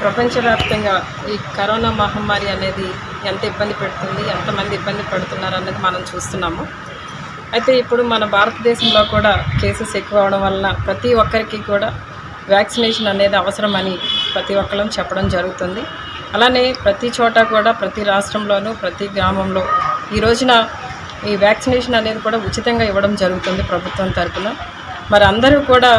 ప్రపంచవ్యాప్తంగా ఈ కరోనా మహమ్మారి అనేది ఎంత ఇబ్బంది పెడుతుంది ఎంతమంది ఇబ్బంది పడుతున్నారు అన్నది మనం చూస్తున్నాము. అయితే ఇప్పుడు మన భారతదేశంలో కూడా కేసెస్ ఎక్కువ అవడం వలన ప్రతి ఒక్కరికి కూడా వ్యాక్సినేషన్ అనేది అవసరమని ప్రతి ఒక్కరం చెప్పడం జరుగుతుంది. అలానే ప్రతి చోట కూడా ప్రతి రాష్ట్రంలోనూ ప్రతి గ్రామంలో ఈ రోజున ఈ వ్యాక్సినేషన్ అనేది కూడా ఉచితంగా ఇవ్వడం జరుగుతుంది ప్రభుత్వం తరఫున మరి అందరూ కూడా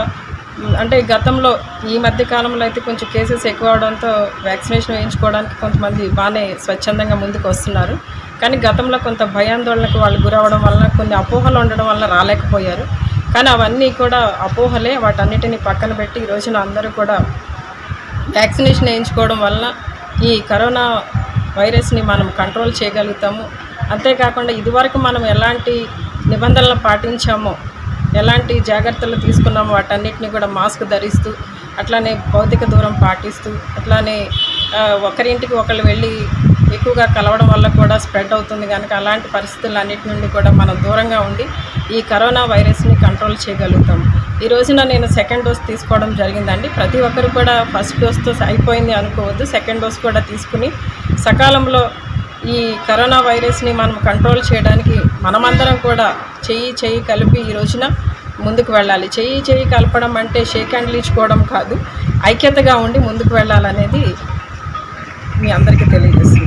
అంటే గతంలో ఈ మధ్య కాలంలో అయితే కొంచెం కేసెస్ ఎక్కువ అవడంతో వ్యాక్సినేషన్ వేయించుకోవడానికి కొంతమంది బాగానే స్వచ్ఛందంగా ముందుకు వస్తున్నారు. కానీ గతంలో కొంత భయాందోళనకు వాళ్ళు గురవడం వలన కొన్ని అపోహలు ఉండడం వల్ల రాలేకపోయారు. కానీ అవన్నీ కూడా అపోహలే. వాటన్నిటిని పక్కన పెట్టి ఈ రోజున అందరూ కూడా వ్యాక్సినేషన్ వేయించుకోవడం వలన ఈ కరోనా వైరస్ని మనం కంట్రోల్ చేయగలుగుతాము. అంతేకాకుండా ఇదివరకు మనం ఎలాంటి నిబంధనలు పాటించామో ఎలాంటి జాగ్రత్తలు తీసుకున్నామో వాటన్నిటిని కూడా మాస్క్ ధరిస్తూ అట్లానే భౌతిక దూరం పాటిస్తూ అట్లానే ఒకరింటికి ఒకళ్ళు వెళ్ళి ఎక్కువగా కలవడం వల్ల కూడా స్ప్రెడ్ అవుతుంది కనుక అలాంటి పరిస్థితులు అన్నిటి నుండి కూడా మనం దూరంగా ఉండి ఈ కరోనా వైరస్ని కంట్రోల్ చేయగలుగుతాం. ఈ రోజున నేను సెకండ్ డోస్ తీసుకోవడం జరిగిందండి. ప్రతి ఒక్కరు కూడా ఫస్ట్ డోస్తో అయిపోయింది అనుకోవద్దు. సెకండ్ డోస్ కూడా తీసుకుని సకాలంలో ఈ కరోనా వైరస్ని మనం కంట్రోల్ చేయడానికి మనమందరం కూడా చెయ్యి చెయ్యి కలిపి ఈ రోజున ముందుకు వెళ్ళాలి. చెయ్యి చెయ్యి కలపడం అంటే షేక్ హ్యాండ్లు ఇచ్చుకోవడం కాదు. ఐక్యతగా ఉండి ముందుకు వెళ్ళాలనేది మీ అందరికీ తెలియజేస్తుంది.